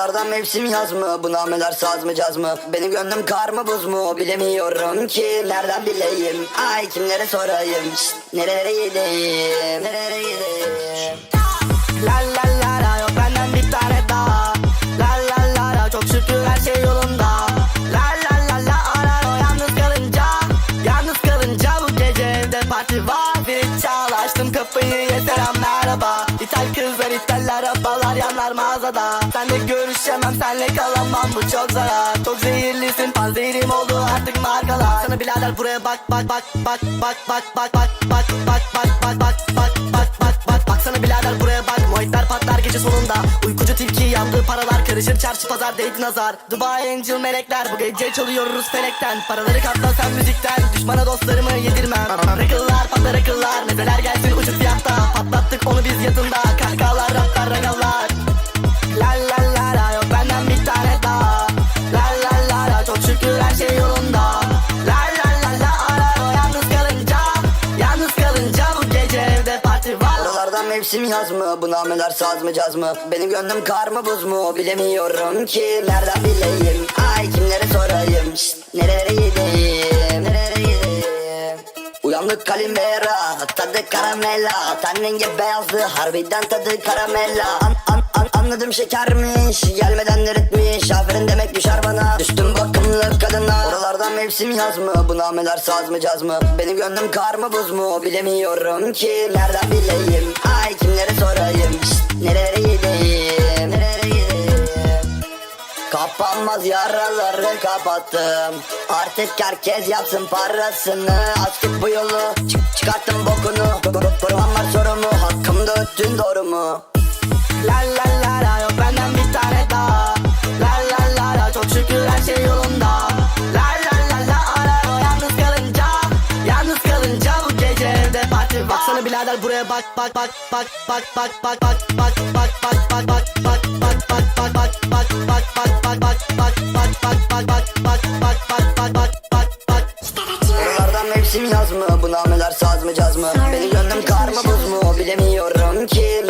Oralardan mevsim yaz mı? Bu nameler saz mı caz mı? Benim gönlüm kar mı buz mu? Bilemiyorum ki nereden bileyim. Ay kimlere sorayım? Şşt, Nerelere gideyim? Nerelere gideyim? La la la la yok benden bir tane daha. La la la la çok şükür her şey yolunda. La la la la arar o yalnız kalınca. Yalnız kalınca bu gece evde parti var. Bir çal açtım kapıyı yeter merhaba İthal kızlar yanlar mağazada Senle görüşemem senle kalamam bu çok zarar Çok zehirlisin panzehirim oldu artık markalar Sana birader buraya bak bak bak bak bak bak bak bak bak bak bak bak bak bak bak bak bak Baksana birader buraya bak Muhitler patlar gece sonunda Uykucu tilki yandığı paralar Karışır çarşı pazar değdi nazar Dubai Angel melekler Bu gece çalıyoruz felekten Paraları katla sen müzikten Düşmana dostlarımı yedirmem Oralardan mevsim yaz mı? Bu nameler saz mı caz mı? Benim gönlüm kar mı buz mu? Bilemiyorum ki nereden bileyim Ay kimlere sorayım Şşt, Nerelere gideyim Nerelere gideyim Uyandık kalimera Tadı karamela Ten rengi beyazdı Harbiden tadı karamela an, an, an, Anladım şekermiş Gelmeden eritmiş Aferin demek düşer bana Düştüm bakımlı kadına Oralardan mevsim yaz mı? Bu nameler saz mı caz mı? Benim gönlüm kar mı buz mu? Bilemiyorum ki nereden bileyim Kapanmaz yaraları kapattım Artık herkes yapsın parasını Açtık bu yolu çık çıkarttım bokunu Kurban var sorumu Hakkımda öttün doğru mu? La la la la yok benden bir tane daha La la la la çok şükür her şey yolunda La la la la arar o yalnız kalınca Yalnız kalınca bu gece evde parti var Baksana birader buraya bak bak bak bak bak bak bak bak bak bak bak bak bak bak bak Mevsim yaz mı? Bu nameler saz mı caz mı? Benim gönlüm kar mı buz mu? Bilemiyorum ki.